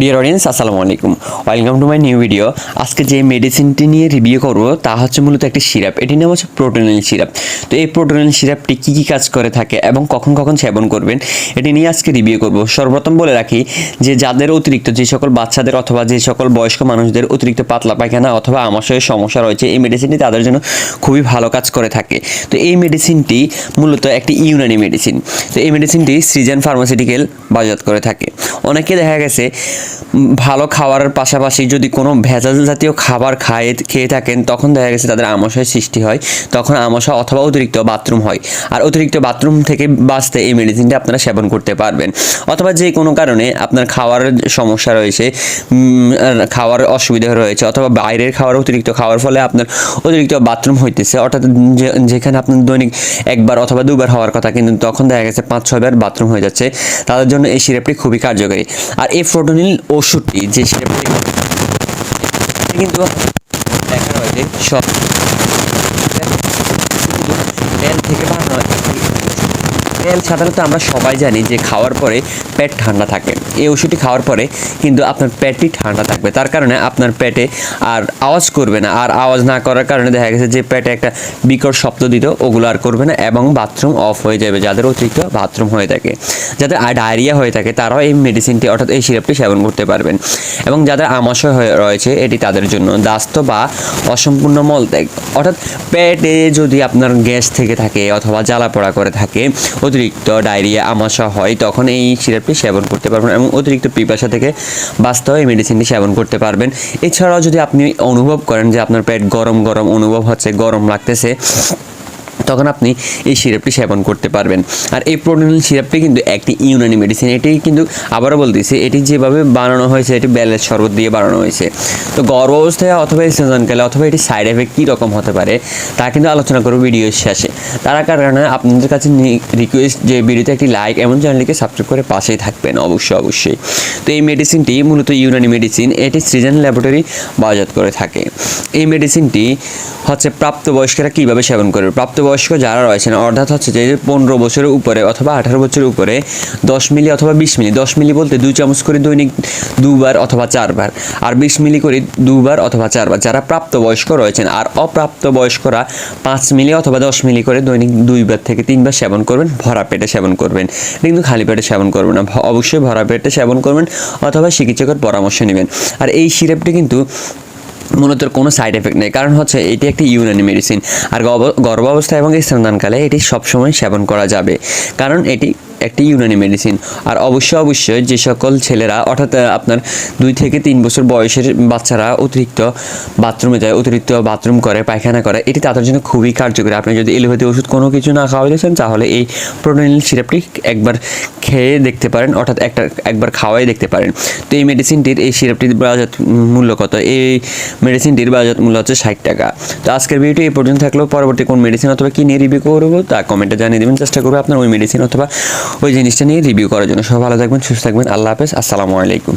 Deer audience আসসালামু আলাইকুম। Welcome to my new video আজকে যে মেডিসিনটি নিয়ে রিভিউ করব, তা হচ্ছে মূলত একটি সিরাপ। এটি নাম হচ্ছে প্রোটোনিল সিরাপ। তো এই প্রোটোনিল সিরাপটি কী কী কাজ করে থাকে এবং কখন কখন সেবন করবেন, এটি নিয়ে আজকে রিভিউ করব। সর্বপ্রথম বলে রাখি যে যাদের অতিরিক্ত যে সকল বাচ্চাদের অথবা যে সকল বয়স্ক মানুষদের অতিরিক্ত পাতলা পায়খানা অথবা আমাশয়ের সমস্যা রয়েছে, এই মেডিসিনটি তাদের জন্য খুবই ভালো কাজ করে থাকে। তো এই মেডিসিনটি মূলত একটি ইউনানি মেডিসিন তো এই মেডিসিনটি সৃজন ফার্মাসিউটিক্যাল বাজাত করে থাকে। অনেকে দেখা গেছে ভালো খাওয়ার পাশাপাশি যদি কোনো ভেজাল জাতীয় খাবার খায়, খেয়ে থাকেন, তখন দেখা গেছে তাদের আমাশয়ের সৃষ্টি হয়। তখন আমাশয় অথবা অতিরিক্ত বাথরুম হয়। আর অতিরিক্ত বাথরুম থেকে বাঁচতে এই মেডিসিনটা আপনারা সেবন করতে পারবেন। অথবা যে কোনো কারণে আপনার খাওয়ার সমস্যা রয়েছে খাওয়ার অসুবিধা রয়েছে, অথবা বাইরের খাওয়ার অতিরিক্ত খাওয়ার ফলে আপনার অতিরিক্ত বাথরুম হইতেছে। অর্থাৎ যেখানে আপনার দৈনিক একবার অথবা দুবার হওয়ার কথা, কিন্তু তখন দেখা গেছে পাঁচ ছয়বার বাথরুম হয়ে যাচ্ছে। তাদের জন্য এই সিরাপটি খুবই কার্যকরী। আর এই ফ্রোটোনিল ওষুধটি যে সেটা কিন্তু দেখা হয়েছে সব তেল থেকে বানানো একটি তেল সাধারণত আমরা সবাই জানি যে খাওয়ার পরে পেট ঠান্ডা থাকে। এই ওষুধটি খাওয়ার পরে কিন্তু আপনার পেটটি ঠান্ডা থাকবে। তার কারণে আপনার পেটে আর আওয়াজ করবে না। আর আওয়াজ না করার কারণে দেখা গেছে যে পেটে একটা বিকট শব্দ দিত, ওগুলো আর করবে না এবং বাথরুম অফ হয়ে যাবে, যাদের অতিরিক্ত বাথরুম হয়ে থাকে। যাদের ডায়রিয়া হয়ে থাকে, তারাও এই মেডিসিনটি অর্থাৎ এই সিরাপটি সেবন করতে পারবেন। এবং যাদের আমাশয় হয়ে রয়েছে, এটি তাদের জন্য দাস্ত বা অসম্পূর্ণ মলত্যাগ। অর্থাৎ পেটে যদি আপনার গ্যাস থেকে থাকে অথবা জ্বালা পোড়া করে থাকে অতিরিক্ত ডায়রিয়া আমাশা হয়, তখন এই সিরাপটি সেবন করতে পারবেন এবং অতিরিক্ত পিপাসা থেকে বাঁচতেও এই মেডিসিনটি সেবন করতে পারবেন। এছাড়াও যদি আপনি অনুভব করেন যে আপনার পেট গরম গরম অনুভব হচ্ছে, গরম লাগতেছে তখন আপনি এই সিরাপটি সেবন করতে পারবেন। আর এই প্রোটিন সিরাপটি কিন্তু একটি ইউনানি মেডিসিন এটি কিন্তু আবারও বলতেছি, এটি যেভাবে বানানো হয়েছে, এটি বেলের শরবত দিয়ে বানানো হয়েছে। তো গর্ভ অবস্থায় অথবা সিজনকালে অথবা এটি সাইড এফেক্ট কী রকম হতে পারে, তা কিন্তু আলোচনা করব ভিডিওর শেষে। তার কারণে আপনাদের কাছে রিকোয়েস্ট যে ভিডিওতে একটি লাইক এমন চ্যানেলটিকে সাবস্ক্রাইব করে পাশেই থাকবেন, অবশ্যই অবশ্যই। তো এই মেডিসিনটি মূলত ইউনানি মেডিসিন এটি সৃজন ল্যাবরেটরি বাজাত করে থাকে। এই মেডিসিনটি হচ্ছে প্রাপ্তবয়স্করা কীভাবে সেবন করবে? প্রাপ্তবয়স্ক যারা রয়েছেন, অর্থাৎ হচ্ছে যে পনেরো বছরের উপরে অথবা আঠারো বছরের উপরে দশ মিলি অথবা বিশ মিলি, দশ মিলি বলতে দুই চামচ করে দৈনিক দুবার অথবা চারবার, আর বিশ মিলি করে দুবার অথবা চারবার যারা প্রাপ্তবয়স্ক রয়েছেন আর অপ্রাপ্তবয়স্করা পাঁচ মিলি অথবা দশ মিলি করে দৈনিক দুইবার থেকে তিনবার সেবন করবেন, ভরা পেটে সেবন করবেন, কিন্তু খালি পেটে সেবন করবেন না, অবশ্যই ভরা পেটে সেবন করবেন অথবা চিকিৎসকের পরামর্শ নেবেন। আর এই সিরাপটি কিন্তু মূলত কোনো সাইড এফেক্ট নেই। কারণ হচ্ছে এটি একটি ইউনানি মেডিসিন আর গর্ভাবস্থা এবং স্তনদানকালে এটি সবসময় সেবন করা যাবে। কারণ এটি একটি ইউনানি মেডিসিন আর অবশ্যই অবশ্যই যে সকল ছেলেরা, অর্থাৎ আপনার দুই থেকে তিন বছর বয়সের বাচ্চারা অতিরিক্ত বাথরুমে যায়, অতিরিক্ত বাথরুম করে, পায়খানা করে, এটি তাদের জন্য খুবই কার্যকরী। আপনি যদি এলোপ্যাথি ওষুধ কোনো কিছু না খাওয়াইতেছেন তাহলে এই প্রোটিন সিরাপটি একবার খেয়ে দেখতে পারেন, অর্থাৎ একটা, একবার খাওয়াই দেখতে পারেন। তো এই মেডিসিনটির এই সিরাপটির বাজার মূল্য কত? এই মেডিসিনটির বাজার মূল্য হচ্ছে ষাট টাকা। তো আজকের ভিডিওটি এই পর্যন্ত থাকলেও পরবর্তী কোন মেডিসিন অথবা কী নিয়ে রিভিউ করব, তা কমেন্টে জানিয়ে দেবেন। চেষ্টা করব আপনার ওই মেডিসিন অথবা ওই জিনিসটা নিয়ে রিভিউ করার জন্য। সব ভালো থাকবেন, সুস্থ থাকবেন। আল্লাহ হাফেজ। আসসালামু আলাইকুম।